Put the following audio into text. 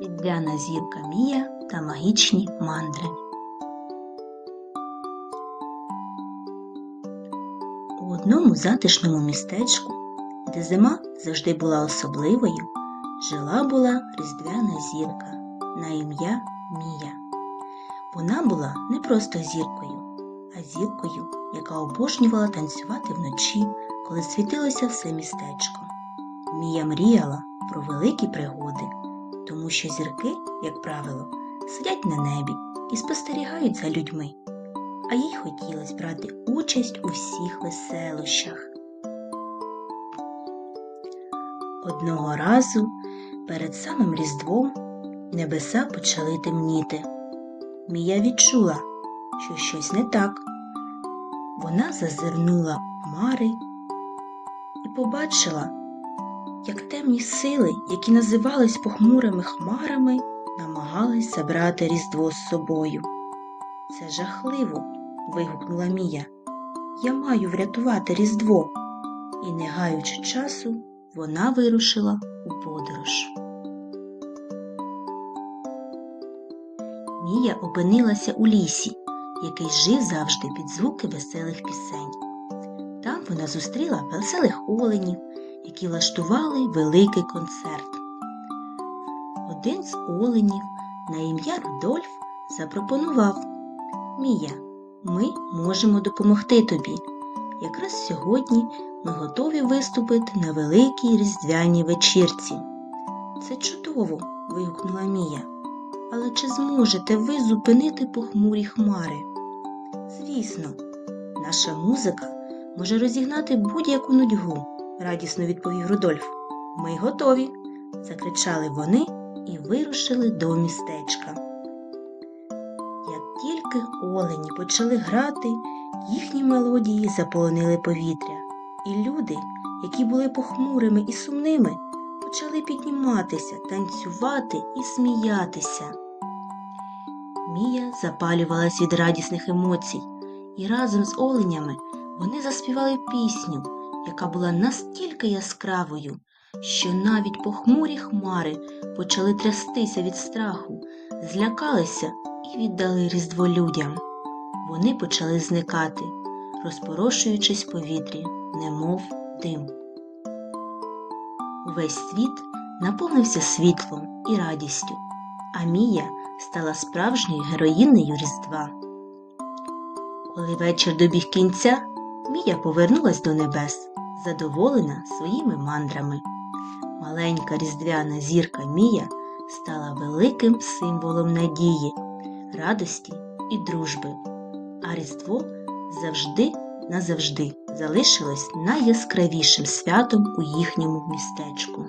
Різдвяна зірка Мія та магічні мандри. У одному затишному містечку, де зима завжди була особливою, жила була різдвяна зірка на ім'я Мія. Вона була не просто зіркою, а зіркою, яка обожнювала танцювати вночі, коли світилося все містечко. Мія мріяла про великі пригоди, тому що зірки, як правило, сидять на небі і спостерігають за людьми, а їй хотілося брати участь у всіх веселощах. Одного разу перед самим Різдвом небеса почали темніти. Мія відчула, що щось не так. Вона зазирнула в хмари і побачила, як темні сили, які називались похмурими хмарами, намагались забрати Різдво з собою. Це жахливо. вигукнула Мія. Я маю врятувати Різдво. І, не гаючи часу, вона вирушила у подорож. Мія опинилася у лісі, який жив завжди під звуки веселих пісень. Там вона зустріла веселих оленів, які влаштували великий концерт. Один з оленів на ім'я Рудольф запропонував Мія, ми можемо допомогти тобі. Якраз сьогодні ми готові виступити на великій різдвяній вечірці. Це чудово. вигукнула Мія. Але чи зможете ви зупинити похмурі хмари? Звісно, наша музика може розігнати будь-яку нудьгу, радісно відповів Рудольф. Ми готові, закричали вони і вирушили до містечка. Як тільки олені почали грати, їхні мелодії заполонили повітря, і люди, які були похмурими і сумними, почали підніматися, танцювати і сміятися. Мія запалювалась від радісних емоцій, і разом з оленями вони заспівали пісню, яка була настільки яскравою, що навіть похмурі хмари почали трястися від страху, злякалися і віддали різдво людям. Вони почали зникати, розпорошуючись в повітрі, немов дим. Увесь світ наповнився світлом і радістю, а Мія стала справжньою героїнею Різдва. Коли вечір добіг кінця, Мія повернулась до небес, задоволена своїми мандрами. Маленька різдвяна зірка Мія стала великим символом надії, радості і дружби, а Різдво завжди назавжди залишилось найяскравішим святом у їхньому містечку.